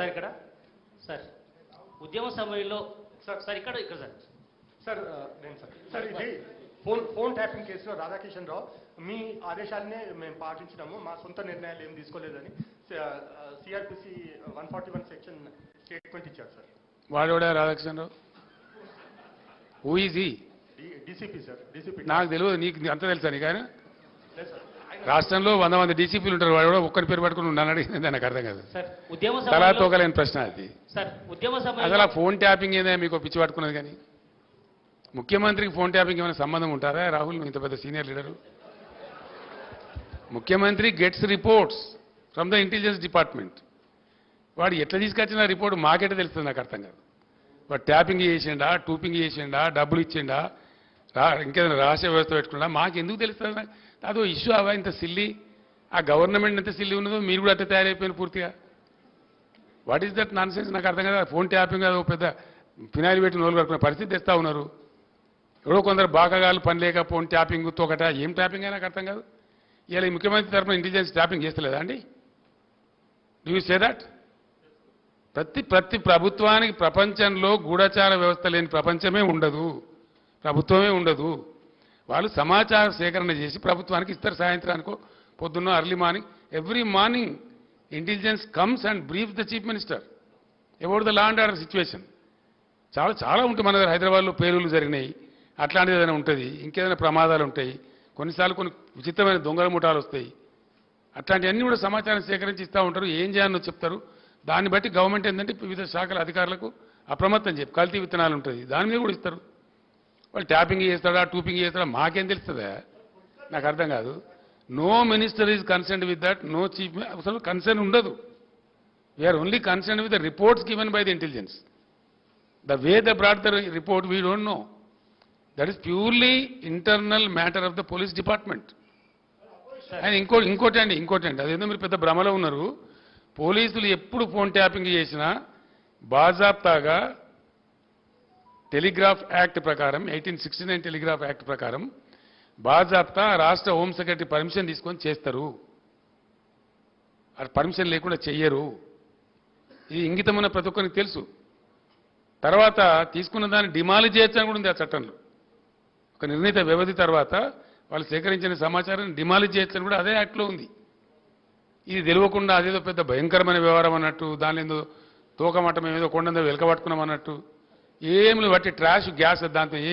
Sir ఇక్కడ? Sir ఉద్యమ సమయంలో సార్ సార్ ఇక్కడ ఇక్కడ సార్. సార్ నేను సార్. సార్ ఇది ఫోన్ ఫోన్ ట్యాపింగ్ కేసులో రాధాకిషన్ రావు మీ ఆదేశాలనే మేము పాటించినాము మా సొంత నిర్ణయాలు ఏం తీసుకోలేదని CRPC one forty one section statement ఇచ్చారు సార్. వాడోడా రాధాకృష్ణరావు హూ ఈజ్ ఈ డీసీపీ సార్ డీసీపీ. నాకు తెలియదు నీకు అంత తెలుసా నీకు ఆయన? లేదు సార్. రాష్ట్రంలో వంద మంది డీసీపీలు ఉంటారు వాడు కూడా ఒక్కరి పేరు పట్టుకుని నన్ను అడిగింది. నాకు అర్థం కాదు. సార్ ఉద్యమ తలా తోకలేని ప్రశ్న అది. అసలు ఆ ఫోన్ ట్యాపింగ్ ఏదే మీకు పిచ్చి పట్టుకున్నది కానీ? ముఖ్యమంత్రికి ఫోన్ ట్యాపింగ్ ఏమైనా సంబంధం ఉంటారా? రాహుల్ ఇంత పెద్ద సీనియర్ లీడరు. ముఖ్యమంత్రి gets reports from the intelligence department. వాడు ఎట్లా తీసుకొచ్చిన రిపోర్ట్ మాకెట్ట తెలుస్తుంది నాకు అర్థం కాదు. వాడు ట్యాపింగ్ చేసిండా టూపింగ్ చేసిండా డబ్బులు ఇచ్చిండా రా ఇంకేదైనా రహస్య వ్యవస్థ పెట్టుకున్నా మాకు ఎందుకు తెలుస్తుంది అదో ఇష్యూ అవా ఇంత సిల్లి? ఆ గవర్నమెంట్ ఎంత సిల్లి ఉన్నదో మీరు కూడా అంత తయారైపోయిన పూర్తిగా. What is that nonsense నాకు అర్థం కదా. ఫోన్ ట్యాపింగ్ అది ఒక పెద్ద ఫినాయిల్ పెట్టి నోలు కట్టుకునే పరిస్థితి తెస్తా ఉన్నారు. ఎవడో కొందరు బాగాగాలు పని లేక ఫోన్ ట్యాపింగ్ తోకట ఏం ట్యాపింగ్ అయినా నాకు అర్థం కాదు. ఇలా ముఖ్యమంత్రి తరఫున ఇంటెలిజెన్స్ ట్యాపింగ్ చేస్తలేదా అండి? డూ యూ సే దట్ ప్రతి ప్రతి ప్రభుత్వానికి ప్రపంచంలో గూఢచార వ్యవస్థ లేని ప్రపంచమే ఉండదు. ప్రభుత్వమే ఉండదు. వాళ్ళు సమాచార సేకరణ చేసి ప్రభుత్వానికి ఇస్తారు. సాయంత్రానికో పొద్దున్న early morning. Every morning intelligence comes and brief the chief minister about the law and order situation. చాలా చాలా ఉంటాయి మన దగ్గర హైదరాబాద్లో పేలులు జరిగినాయి. అట్లాంటిది ఏదైనా ఉంటుంది. ఇంకేదైనా ప్రమాదాలు ఉంటాయి. కొన్నిసార్లు కొన్ని విచిత్రమైన దొంగల ముఠాలు వస్తాయి. అట్లాంటివన్నీ కూడా సమాచారం సేకరించి ఇస్తూ ఉంటారు. ఏం చేయాలని చెప్తారు. దాన్ని బట్టి గవర్నమెంట్ ఏంటంటే వివిధ శాఖల అధికారులకు అప్రమత్తం చెప్పి కల్తీ విత్తనాలు ఉంటుంది. దాని మీద కూడా ఇస్తారు. వాళ్ళు ట్యాపింగ్ చేస్తాడా టూపింగ్ చేస్తాడా మాకేం తెలుస్తుందా? నాకు అర్థం కాదు. No minister is concern with that no chief అసలు కన్సర్న్ ఉండదు. We are only concern with the reports given by the intelligence the way the broad the report we don't know that is purely internal matter of the police department and ఇంకో ఇంకోటి అండి ఇంకోటి అండి. అదేదో మీరు పెద్ద భ్రమలో ఉన్నారు. పోలీసులు ఎప్పుడు ఫోన్ ట్యాపింగ్ చేసినా బాజాబ్తాగా టెలిగ్రాఫ్ యాక్ట్ ప్రకారం eighteen sixty nine telegraph act ప్రకారం బాజాప్తా రాష్ట్ర హోమ్ సెక్రటరీ పర్మిషన్ తీసుకొని చేస్తారు. అది పర్మిషన్ లేకుండా చెయ్యరు. ఇది ఇంగితమైన ప్రతి ఒక్కరికి తెలుసు. తర్వాత తీసుకున్న దాన్ని డిమాలిజ్ చేయొచ్చని కూడా ఉంది ఆ చట్టంలో. ఒక నిర్ణీత వ్యవధి తర్వాత వాళ్ళు సేకరించిన సమాచారాన్ని డిమాలిజ్ చేయొచ్చని కూడా అదే యాక్ట్లో ఉంది. ఇది తెలియకుండా అదేదో పెద్ద భయంకరమైన వ్యవహారం అన్నట్టు దాని ఏదో తోకమటం ఏదో కొండందో వెలకబట్టుకున్నాం అన్నట్టు ఏమి బట్టి ట్రాష్ గ్యాస్ దాంతో